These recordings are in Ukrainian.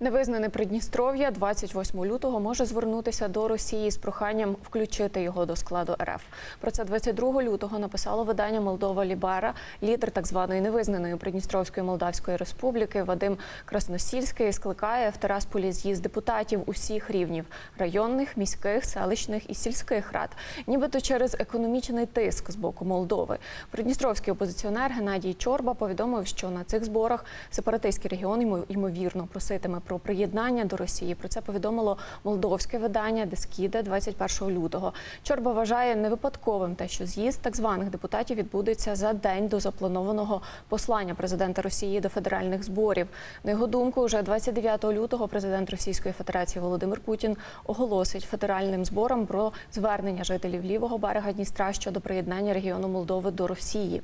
Невизнане Придністров'я 28 лютого може звернутися до Росії з проханням включити його до складу РФ. Про це 22 лютого написало видання Молдова Лібера. Лідер так званої невизнаної Придністровської Молдавської Республіки Вадим Красносільський скликає в Терасполі з'їзд депутатів усіх рівнів районних, міських, селищних і сільських рад, нібито через економічний тиск з боку Молдови. Придністровський опозиціонер Геннадій Чорба повідомив, що на цих зборах сепаратистський регіон йому- ймовірно проситиме про приєднання до Росії. Про це повідомило молдовське видання Дескіде 21 лютого. Чорба вважає невипадковим те, що з'їзд так званих депутатів відбудеться за день до запланованого послання президента Росії до федеральних зборів. На його думку, вже 29 лютого президент Російської Федерації Володимир Путін оголосить федеральним зборам про звернення жителів лівого берега Дністра щодо приєднання регіону Молдови до Росії.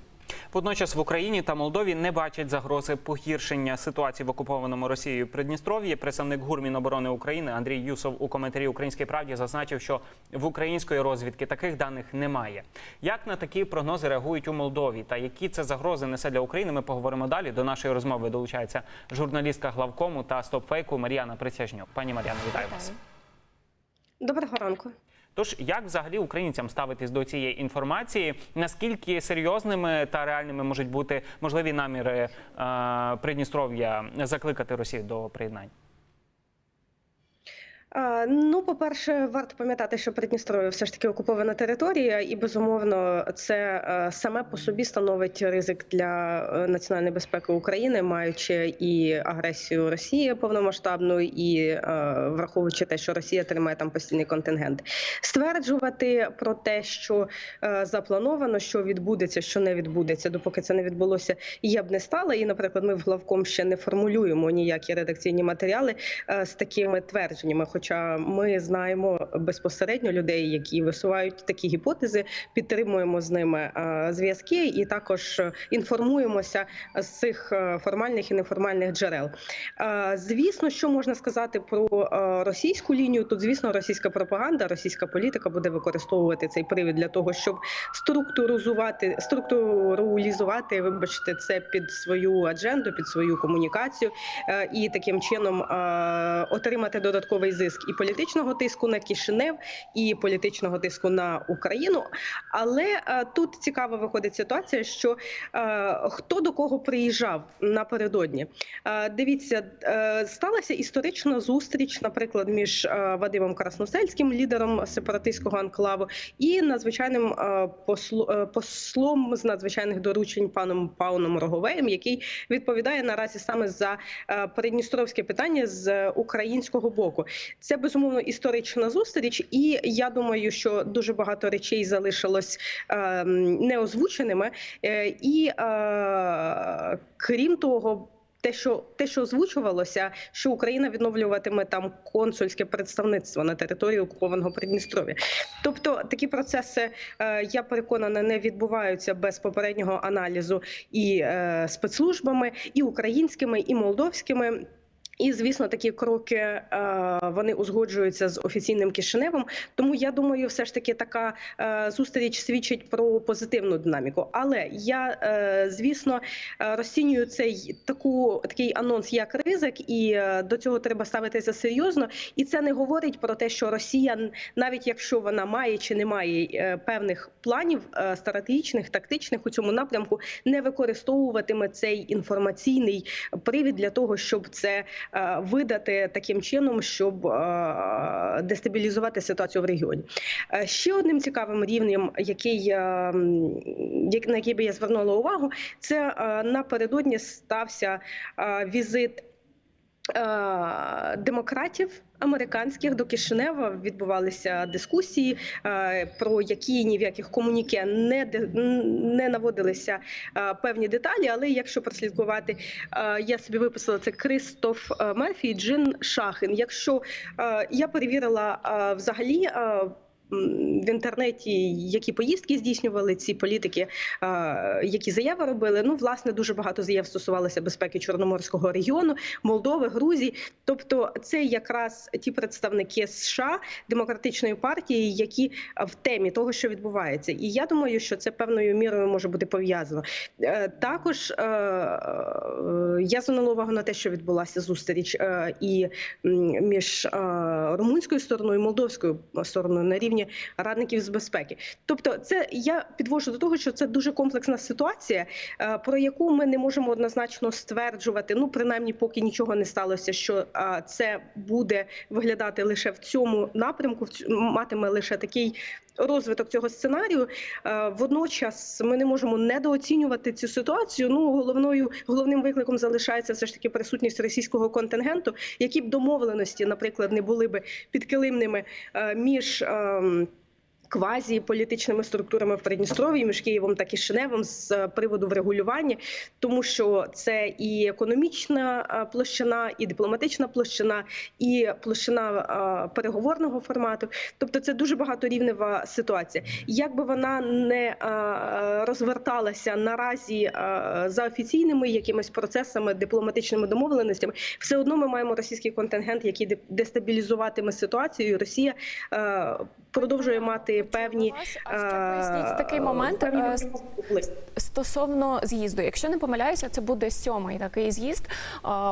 Водночас в Україні та Молдові не бачать загрози погіршення ситуації в окупованому Росією Придністров'ї. Представник ГУР Міноборони України Андрій Юсов у коментарі Українській правді зазначив, що в української розвідки таких даних немає. Як на такі прогнози реагують у Молдові та які це загрози несе для України? Ми поговоримо далі. До нашої розмови долучається журналістка главкому та стопфейку Мар'яна Присяжнюк. Пані Мар'яна, вітаю вас. Доброго ранку. Тож як взагалі українцям ставитись до цієї інформації? Наскільки серйозними та реальними можуть бути можливі наміри е, Придністров'я закликати Росію до приєднання? Ну, по-перше, варто пам'ятати, що Придністров'я все ж таки окупована територія, і безумовно це е, саме по собі становить ризик для е, національної безпеки України, маючи і агресію Росії повномасштабну, і е, враховуючи те, що Росія тримає там постійний контингент, стверджувати про те, що заплановано, що відбудеться, що не відбудеться, допоки це не відбулося, я б не стала. І, наприклад, ми в главком ще не формулюємо ніякі редакційні матеріали з такими твердженнями. Хоча ми знаємо безпосередньо людей, які висувають такі гіпотези, підтримуємо з ними е, зв'язки, і також інформуємося з цих е, формальних і неформальних джерел. Е, Звісно, що можна сказати про російську лінію. Тут, звісно, російська пропаганда, російська політика буде використовувати цей привід для того, щоб структуризувати, структуралізувати, вибачте, це під свою адженду, під свою комунікацію, і таким чином отримати додатковий зиск і політичного тиску на Кишинев, і політичного тиску на Україну. Але е, тут цікаво виходить ситуація, що е, хто до кого приїжджав напередодні. Е, Дивіться, сталася історична зустріч, наприклад, між Вадимом Красносельським, лідером сепаратистського анклаву, і надзвичайним послом з надзвичайних доручень паном Пауном Роговеєм, який відповідає наразі саме за придністровське питання з українського боку. Це безумовно історична зустріч, і я думаю, що дуже багато речей залишилось е, неозвученими. Е, і е, крім того. Те, що те, що озвучувалося, що Україна відновлюватиме там консульське представництво на території окупованого Придністров'я. Тобто такі процеси, е, я переконана, не відбуваються без попереднього аналізу і е, спецслужбами, і українськими, і молдовськими. І звісно, такі кроки е, вони узгоджуються з офіційним Кишиневом. Тому я думаю, все ж таки така е, зустріч свідчить про позитивну динаміку. Але я е, звісно розцінюю цей таку такий анонс як ризик, і до цього треба ставитися серйозно. І це не говорить про те, що Росія, навіть якщо вона має чи не має певних планів стратегічних, тактичних у цьому напрямку, не використовуватиме цей інформаційний привід для того, щоб це видати таким чином, щоб е, дестабілізувати ситуацію в регіоні. Е, Ще одним цікавим рівнем, який е, на який би я звернула увагу, це е, напередодні стався е, візит. Е, Демократів американських до Кишинева відбувалися дискусії, е, про які ні в яких комуніке не не наводилися е, певні деталі. Але якщо прослідкувати, я собі виписала це Кристоф Мерфі і Джин Шахин. Якщо я перевірила взагалі. В інтернеті, які поїздки здійснювали ці політики, які заяви робили. Ну, власне, дуже багато заяв стосувалося безпеки Чорноморського регіону, Молдови, Грузії. Тобто, це якраз ті представники США демократичної партії, які в темі того, що відбувається, і я думаю, що це певною мірою може бути пов'язано. Е, Також е, е, я звернула увагу на те, що відбулася зустріч і між румунською стороною і молдовською стороною на рівні радників з безпеки. Тобто, це я підвожу до того, що це дуже комплексна ситуація, е, про яку ми не можемо однозначно стверджувати. Ну, принаймні, поки нічого не сталося, що е, це буде виглядати лише в цьому напрямку, матиме лише такий розвиток цього сценарію. Е, Водночас ми не можемо недооцінювати цю ситуацію. Ну головною головним викликом залишається все ж таки присутність російського контингенту, які б домовленості, наприклад, не були би підкилимними е, між. Ем, Квазі політичними структурами в Придністров'ї між Києвом та Кишиневом з е, приводу врегулювання, тому що це і економічна е, площина, і дипломатична площина, і площина е, переговорного формату. Тобто це дуже багаторівнева ситуація. Як би вона не розверталася наразі за офіційними якимись процесами, дипломатичними домовленостями, все одно ми маємо російський контингент, який де- дестабілізуватиме ситуацію. І Росія продовжує мати певні А поясніть такий е, момент певні е, стосовно з'їзду. Якщо не помиляюся, це буде сьомий такий з'їзд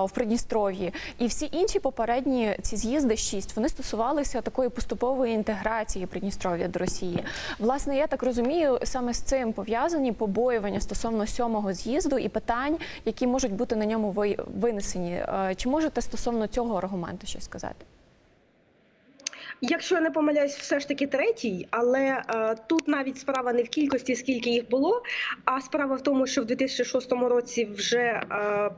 в Придністров'ї. І всі інші попередні ці з'їзди, шість, вони стосувалися такої поступової інтеграції Придністров'я до Росії. Власне, я так розумію, саме з цим пов'язані побоювання стосовно сьомого з'їзду і питань, які можуть бути на ньому ви- винесені. Е, Чи можете стосовно цього аргументу щось сказати? Якщо я не помиляюсь, все ж таки третій, але е, тут навіть справа не в кількості, скільки їх було, а справа в тому, що в 2006 році вже е,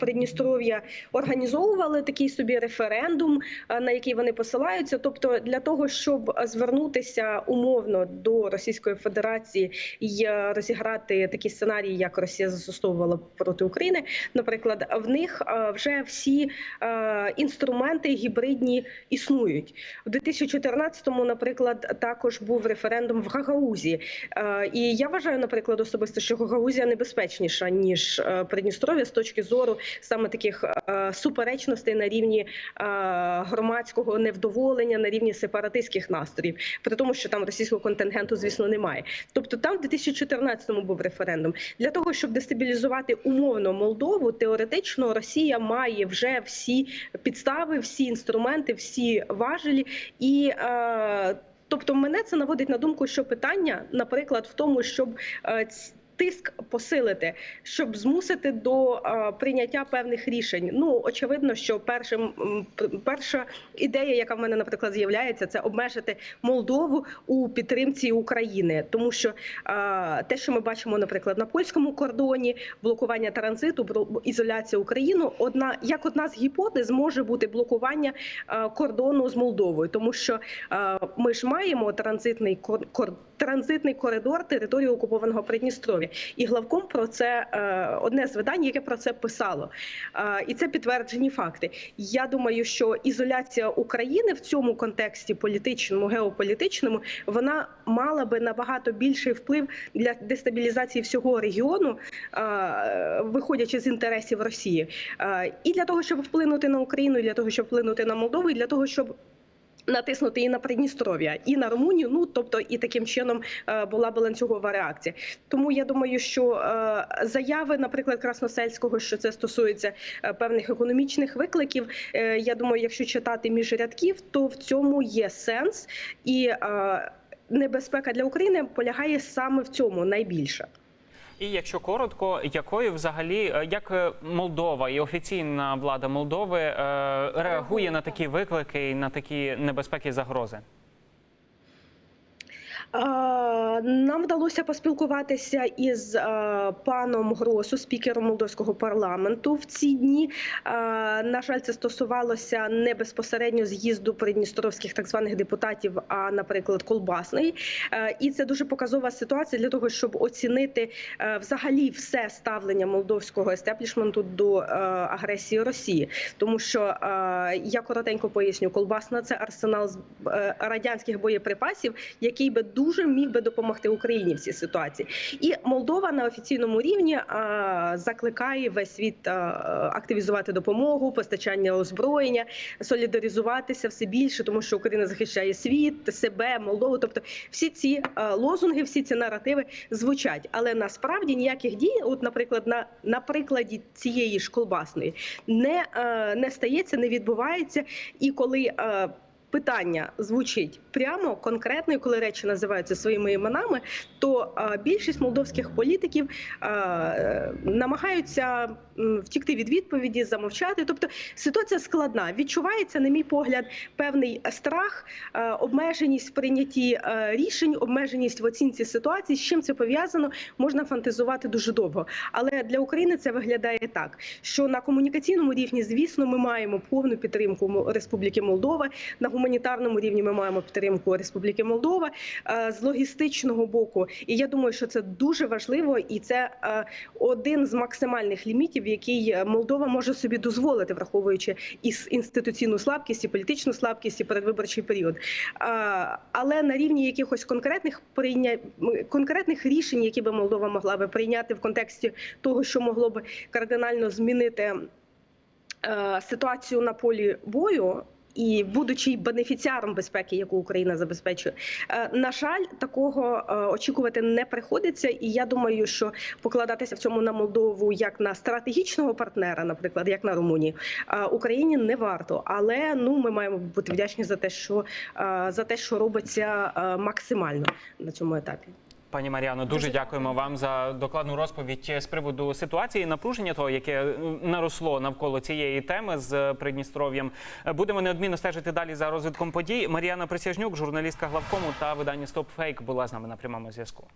Придністров'я організовували такий собі референдум, е, на який вони посилаються. Тобто, для того, щоб звернутися умовно до Російської Федерації і е, розіграти такі сценарії, як Росія застосовувала проти України, наприклад, в них е, вже всі е, інструменти гібридні існують в 2014 14-му, наприклад, також був референдум в Гагаузі. Е, і я вважаю, наприклад, особисто, що Гагаузія небезпечніша ніж е, Придністров'я з точки зору саме таких е, суперечностей на рівні громадського невдоволення, на рівні сепаратистських настроїв, при тому, що там російського контингенту, звісно, немає. Тобто, там в 2014-му був референдум для того, щоб дестабілізувати умовно Молдову, теоретично Росія має вже всі підстави, всі інструменти, всі важелі, і Е, Тобто мене це наводить на думку, що питання, наприклад, в тому, щоб е, тиск посилити, щоб змусити до прийняття певних рішень. Ну очевидно, що першим перша ідея, яка в мене, наприклад, з'являється, це обмежити Молдову у підтримці України, тому що те, що ми бачимо, наприклад, на польському кордоні, блокування транзиту, ізоляція України, одна як одна з гіпотез може бути блокування кордону з Молдовою, тому що ми ж маємо транзитний транзитний коридор території окупованого Придністров'я. І главком про це е, одне з видань, яке про це писало. Е, і це підтверджені факти. Я думаю, що ізоляція України в цьому контексті політичному, геополітичному, вона мала би набагато більший вплив для дестабілізації всього регіону, е, виходячи з інтересів Росії, і для того, щоб вплинути на Україну, і для того, щоб вплинути на Молдову, і для того, щоб Натиснути і на Придністров'я, і на Румунію. Ну тобто, і таким чином е, була б ланцюгова реакція. Тому я думаю, що е, заяви, наприклад, Красносельського, що це стосується е, певних економічних викликів. Я думаю, якщо читати між рядків, то в цьому є сенс, і небезпека для України полягає саме в цьому найбільше. І якщо коротко, якою взагалі е, як е, Молдова і офіційна влада Молдови е, реагує на такі виклики і на такі небезпеки загрози? Е, Нам вдалося поспілкуватися із е, паном Гросу, спікером молдовського парламенту в ці дні. Е, На жаль, це стосувалося не безпосередньо з'їзду придністровських так званих депутатів, а, наприклад, колбасної. Е, І це дуже показова ситуація для того, щоб оцінити взагалі все ставлення молдовського естеблішменту до агресії Росії, тому що я коротенько поясню, колбасна це арсенал радянських боєприпасів, який би дуже міг би допомогти Україні в цій ситуації. І Молдова на офіційному рівні закликає весь світ активізувати допомогу, постачання озброєння, солідаризуватися все більше, тому що Україна захищає світ, себе, Молдову. Тобто, всі ці лозунги, всі ці наративи звучать, але насправді ніяких дій, от, наприклад, на, на прикладі цієї ж колбасної, не, не стається, не відбувається. І коли питання звучить прямо конкретно, коли речі називаються своїми іменами, то більшість молдовських політиків намагаються втікти від відповіді, замовчати. Тобто ситуація складна. Відчувається, на мій погляд, певний страх, обмеженість в прийнятті рішень, обмеженість в оцінці ситуації. З чим це пов'язано, можна фантазувати дуже довго. Але для України це виглядає так, що на комунікаційному рівні, звісно, ми маємо повну підтримку Республіки Молдова. На гуманітарному рівні ми маємо підтримку Республіки Молдова е, з логістичного боку. І я думаю, що це дуже важливо, і це е, один з максимальних лімітів, який Молдова може собі дозволити, враховуючи і інституційну слабкість, і політичну слабкість, і передвиборчий період. Е, Але на рівні якихось конкретних прийня... конкретних рішень, які би Молдова могла би прийняти в контексті того, що могло би кардинально змінити ситуацію на полі бою. І будучи бенефіціаром безпеки, яку Україна забезпечує, Е, на жаль, такого е, очікувати не приходиться. І я думаю, що покладатися в цьому на Молдову як на стратегічного партнера, наприклад, як на Румунію, е, Україні не варто. Але ну ми маємо бути вдячні за те, що за те, що робиться максимально на цьому етапі. Пані Маріано, дуже дякуємо вам за докладну розповідь з приводу ситуації і напруження того, яке наросло навколо цієї теми з Придністров'ям. Будемо неодмінно стежити далі за розвитком подій. Маріана Присяжнюк, журналістка главкому та видання Стоп Фейк була з нами на прямому зв'язку.